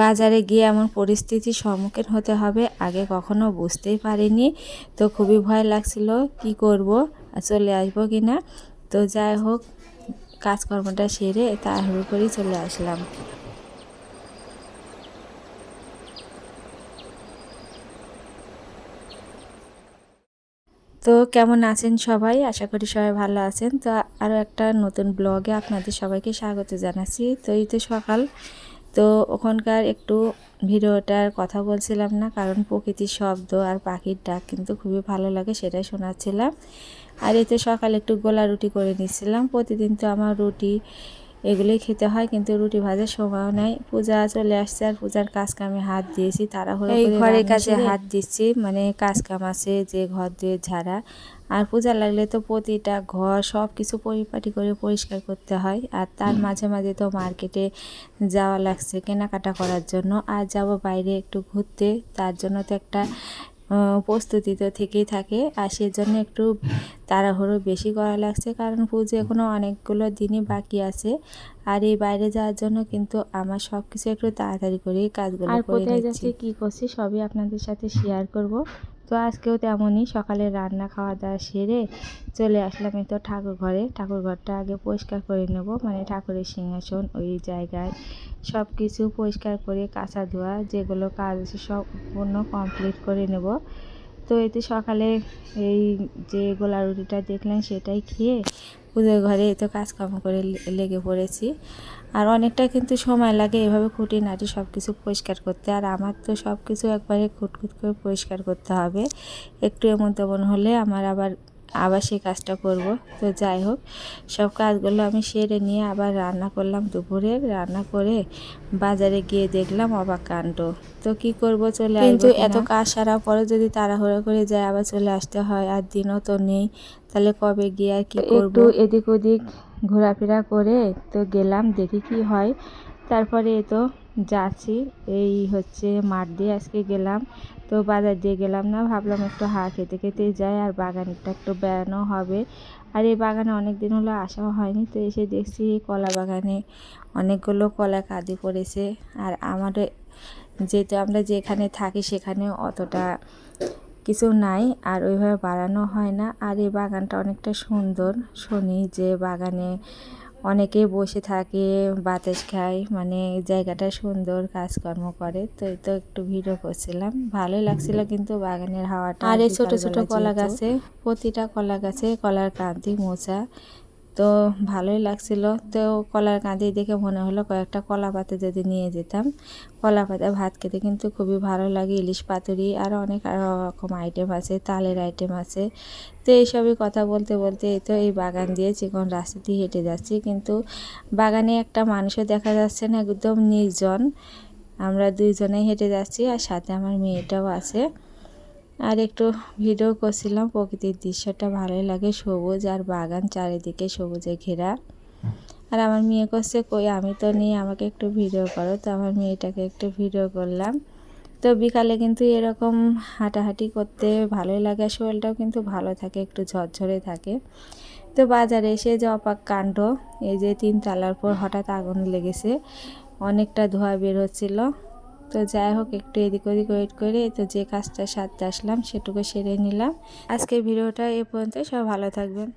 বাজারে গিয়ে এমন পরিস্থিতির সম্মুখীন হতে হবে, আগে কখনো বুঝতেই পারিনি। তো খুবই ভয় লাগছিল, কি করব চলে আসব কি না তো যাই হোক, কাজকর্মটা সেরে তাড়াহুড়ো করেই চলে আসলাম। তো কেমন আছেন সবাই? আশা করি সবাই ভালো আছেন। তো আরও একটা নতুন ব্লগে আপনাদের সবাইকে স্বাগত জানাচ্ছি। তো এই তো সকাল। তো ওখানকার একটু ভিডিওটার কথা বলছিলাম না, কারণ প্রকৃতির শব্দ আর পাখির ডাক কিন্তু খুবই ভালো লাগে, সেটাই শোনাচ্ছিলাম। আর এতে সকালে একটু গোলা রুটি করে নিচ্ছিলাম, প্রতিদিন তো আমার রুটি এগুলোই খেতে হয় কিন্তু রুটি ভাজার সময়ও নাই। পূজা চলে আসছে আর পূজার কাজ কামে হাত দিয়েছি তারা হলো এই ঘরের কাছে হাত দিচ্ছি মানে কাজ কাম আছে যে ঘর দিয়ে ঝাড়া। আর পূজা লাগলে তো প্রতিটা ঘর সব কিছু পরিপাটি করে পরিষ্কার করতে হয় আর তার মাঝে মাঝে তো মার্কেটে যাওয়া লাগছে কেনাকাটা করার জন্য। আর যাব বাইরে একটু ঘুরতে তার জন্য তো একটা প্রস্তুতি তো থেকেই থাকে। আর সেজন্য একটু তাড়াহুড়ো বেশি করা লাগছে কারণ পুজো এখনও অনেকগুলো দিনই বাকি আছে। আর এই বাইরে যাওয়ার জন্য কিন্তু আমার সব কিছু একটু তাড়াতাড়ি করেই কাজগুলো আর করে কোথায় নিচ্ছি। যাচ্ছি কী করছি সবই আপনাদের সাথে শেয়ার করব। তো আজকেও তেমনই সকালে রান্না খাওয়া দাওয়া সেরে চলে আসলাম তো ঠাকুর ঘরে। ঠাকুর ঘরটা আগে পরিষ্কার করে নেব। মানে ঠাকুরের সিংহাসন, ওই জায়গায় সব কিছু পরিষ্কার করে কাঁচা ধোয়া, যেগুলো কাজ আছে সম্পূর্ণ কমপ্লিট করে নেব। তো এতে সকালে এই যে গোলা রুটিটা দেখলেন সেটাই খেয়ে পুজোর ঘরে তো কাজকর্ম করে লেগে পড়েছি। আর অনেকটা কিন্তু সময় লাগে এভাবে খুঁটিনাটি সব কিছু পরিষ্কার করতে। আর আমার তো সব কিছু একবারে খুঁটখুট করে পরিষ্কার করতে হবে। একটু এমন তেমন হলে আমার আবার আবার সেই কাজটা করব। তো যাই হোক সব কাজগুলো আমি সেরে নিয়ে আবার রান্না করলাম দুপুরে। রান্না করে বাজারে গিয়ে দেখলাম অবাক কাণ্ড। তো কি করব চলে কিন্তু এত কাজ সারার পরে যদি তাড়াহুড়ো করে যায় আবার চলে আসতে হয় আর দিনও তো নেই। তাহলে কবে গিয়ে আর কি করব? এদিক ওদিক ঘোরাফেরা করে তো গেলাম, দেখি কি হয়। তারপরে তো যাচ্ছি, এই হচ্ছে মাঠ দিয়ে আজকে গেলাম। তো বাজার দিয়ে গেলাম না, ভাবলাম একটু হাঁ খেতে খেতে যাই, আর বাগানটা একটু বেড়ানো হবে। আর এই বাগানে অনেক দিন হলো আসাও হয়নি, তো এসে দেখছি কলা বাগানে অনেকগুলো কলা কাঁদি পড়েছে। আর আমাদের যেহেতু আমরা যেখানে থাকি সেখানে অতটা কিছু নাই আর ওইভাবে বাড়ানো হয় না। আর এই বাগানটা অনেকটা সুন্দর। শুনি যে বাগানে অনেকে বসে থাকে বাতাস খায় মানে জায়গাটা সুন্দর কাজকর্ম করে। তো এই তো একটু ভিড়ও করছিলাম। ভালোই লাগছিল কিন্তু বাগানের হাওয়াটা। আর এই ছোট ছোট কলা গাছে প্রতিটা কলা গাছে কলার কান্তি মোচা। তো ভালোই লাগছিল। তো কলার কাঁদি দেখে মনে হলো কয়েকটা কলা পাতা যদি নিয়ে যেতাম। কলা পাতা ভাত খেতে কিন্তু খুবই ভালো লাগে, ইলিশ পাতুরি আর অনেক রকম আইটেম আছে, তালের আইটেম আছে। তো এইসবই কথা বলতে বলতে এই তো এই বাগান দিয়ে চিকন রাস্তা দিয়ে হেঁটে যাচ্ছি। কিন্তু বাগানে একটা মানুষও দেখা যাচ্ছে না, একদম নির্জন। আমরা দুইজনেই হেঁটে যাচ্ছি আর সাথে আমার মেয়েটাও আছে। আর একটু ভিডিও করছিলাম, প্রকৃতির দৃশ্যটা ভালোই লাগে, সবুজ আর বাগান চারিদিকে সবুজে ঘেরা। আর আমার মেয়ে করছে কই, আমি তো নিয়ে আমাকে একটু ভিডিও করো। তো আমার মেয়েটাকে একটু ভিডিও করলাম। তো বিকালে কিন্তু এরকম হাঁটাহাঁটি করতে ভালোই লাগে শরীরটাও কিন্তু ভালো থাকে, একটু ঝরঝরে থাকে। তো বাজারে এসে যে অপাক কাণ্ড, এই যে তিন তালার পর হঠাৎ আগুন লেগেছে, অনেকটা ধোঁয়া বের হচ্ছিল। তো যাই হোক, একটু এদিক ওদিক ওয়েট করে তো যে কাজটা সারতে আসলাম সেটুকু সেরে নিলাম। আজকের ভিডিওটা এ পর্যন্ত সব ভালো থাকবেন।